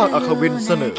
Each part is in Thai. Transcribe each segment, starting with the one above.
าคอัควินเสนอ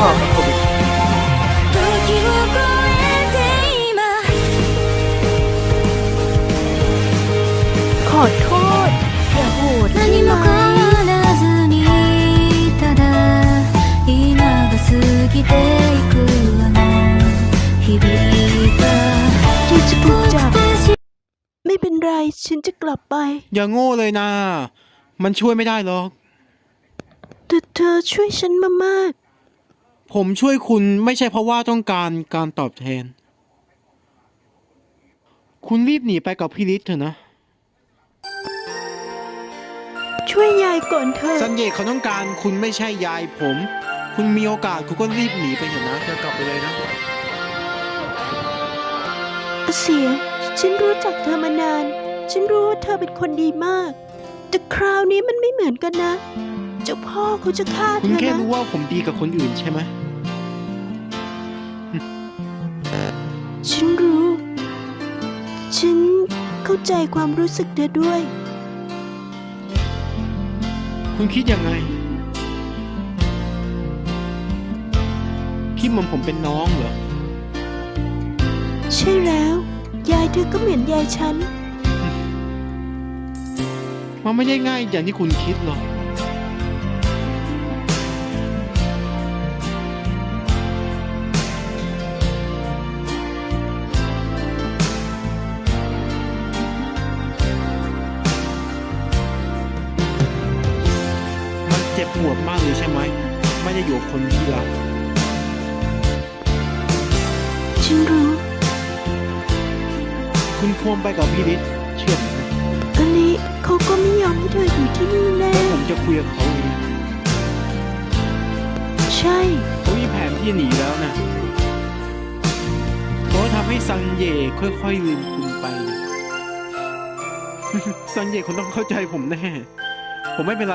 ขอโทษอย่าโหดเลยนะไม่เป็นไร ฉันจะกลับไป อย่าโง่เลยนะ มันช่วยไม่ได้หรอกแต่เธอช่วยฉันมามาก ผมช่วยคุณไม่ใช่เพราะว่าต้องการการตอบแทน คุณรีบหนีไปกับพี่ลิศเถอะนะ ช่วยยายก่อนเถอะ สันเยกเขาต้องการคุณไม่ใช่ยายผม คุณมีโอกาสคุณก็รีบหนีไปเถอะนะอย่ากลับไปเลยนะ เสีย ฉันรู้จักเธอมานาน ฉันรู้ว่าเธอเป็นคนดีมาก แต่คราวนี้มันไม่เหมือนกันนะ เจ้าพ่อเขาจะฆ่าคุเธณอแค่นะ รู้ว่าผมดีกับคนอื่นใช่ไหม ฉันรู้ ฉันเข้าใจความรู้สึกเธอด้วย คุณคิดยังไง คิดเหมือนผมเป็นน้องเหรอ ใช่แล้ว ยายเธอก็เหมือนยายฉัน มันไม่ได้ง่ายอย่างที่คุณคิดหรอก ไม่ได้อยู่กับคนที่รักฉันรู้ คุณควรไปกับพี่ฤทธิ์เชื่อผมอันนี้เขาก็ไม่ยอมให้เธออยู่ที่นี่แน่ แล้วผมจะคุยกับเขาเองใช่ เขามีแผนที่จะหนีแล้วนะเขาทำให้ซันเย่ค่อยๆลืมคุณไปนะ ซันเย่คนต้องเข้าใจผมแน่ ผมไม่เป็นไร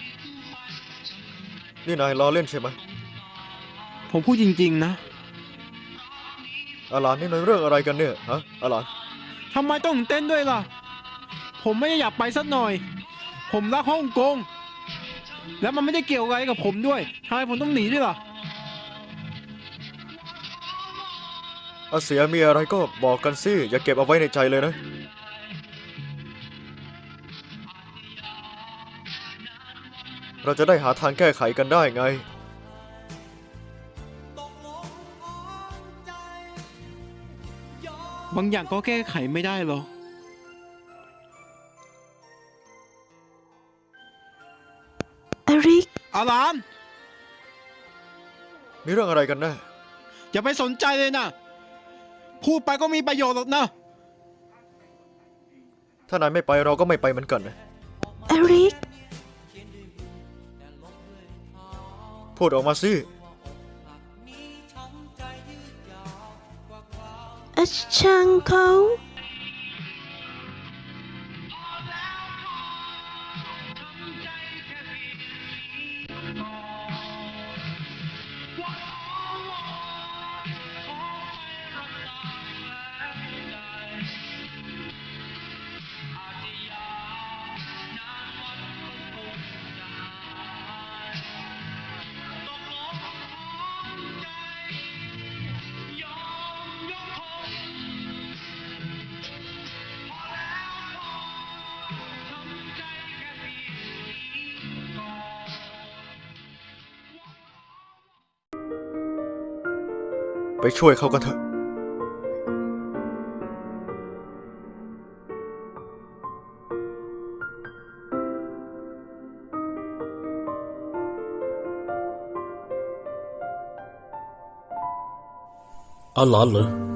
นี่นายล้อเล่นใช่ไหมผมพูดจริง ๆ นะ อาหลานนี่นายเรื่องอะไรกันเนี่ยฮะอาหลานทำไมต้องเต้นด้วยล่ะ ผมไม่ได้อยากไปสักหน่อย ผมรักฮ่องกง แล้วมันไม่ได้เกี่ยวอะไรกับผมด้วยทำไมผมต้องหนีด้วยล่ะ อาเสียมีอะไรก็บอกกันสิอย่าเก็บเอาไว้ในใจเลยนะ เราจะได้หาทางแก้ไขกันได้ไง บางอย่างก็แก้ไขไม่ได้หรอก อริก อาราม มีเรื่องอะไรกันแน่อย่าไปสนใจเลยนะ พูดไปก็มีประโยชน์หรอกนะ ถ้านายไม่ไปเราก็ไม่ไปเหมือนกันนะ อริก พูดออกมาสิช่างเขา ไปช่วยเขากันเถอะอ๋อาหรอเหรอ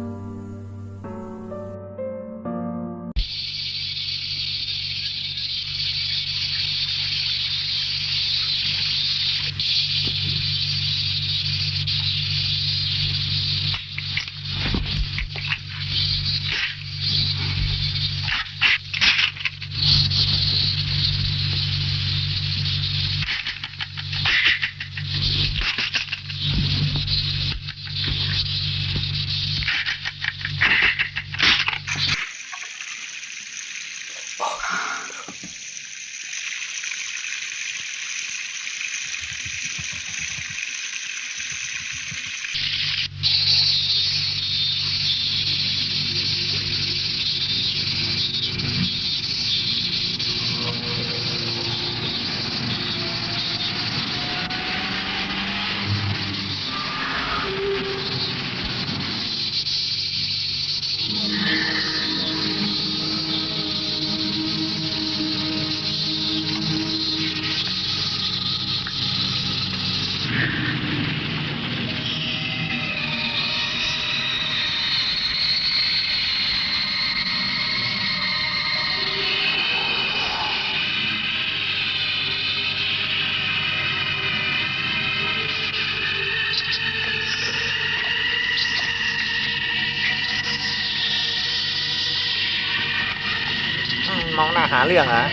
มองหน้าหาเรื่องเหรอ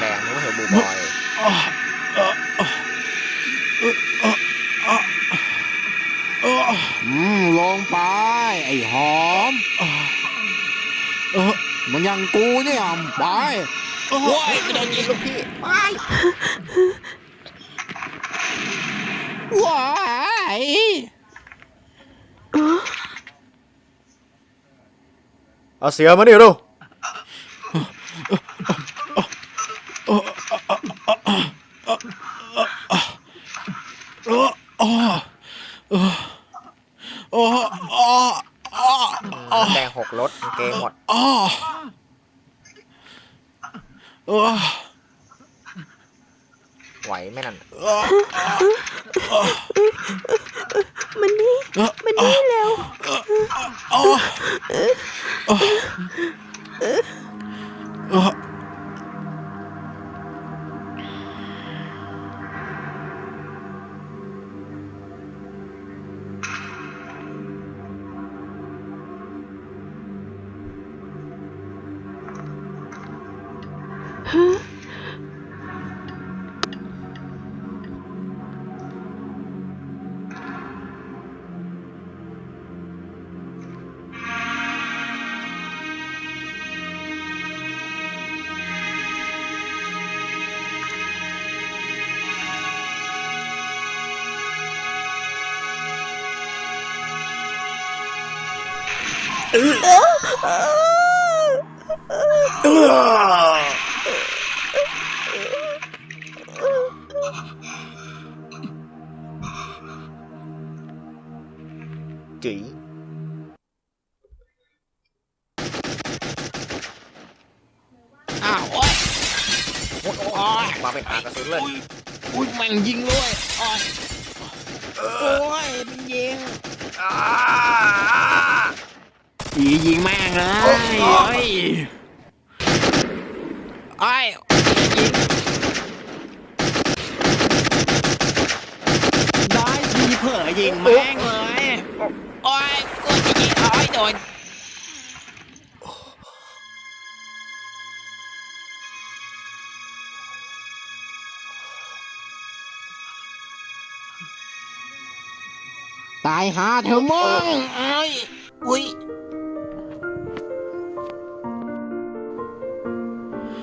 แดงนึกว่าเหรอบูบอยอืมลงไป ไอ้หอมเออมันยังกูเนี่ยไป โอ้ยไม่โดนยิงลูกพี่ ว้ายเอาเสียมานี่ดูเอออ๋อเอออ๋ออ๋ออ๋อแดงหกรถกางเกงหมดอ๋อเออไหวไหมนั่นเออ มันนี่ มันนี่เร็วอ๋อ เออจีอ้าวโอ๊ยโอ้ยมาเป็นอากระสุนเลยอุ้ยอุ้ยแม่งยิงด้วยโอ๊ยโอ้ยมันยิงอียิงแม่งเลยเฮ้ยโอ้ยยิงได้ทีเผลอยิงแม่งเลยโอ้ยกูจะยิงโอ้โดนตายหาเถอะมึงเอ้ยอุ้ย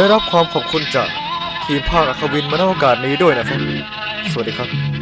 ได้รับความขอบคุณจากทีมภาคอัควินมาในโอกาสนี้ด้วยนะครับ สวัสดีครับ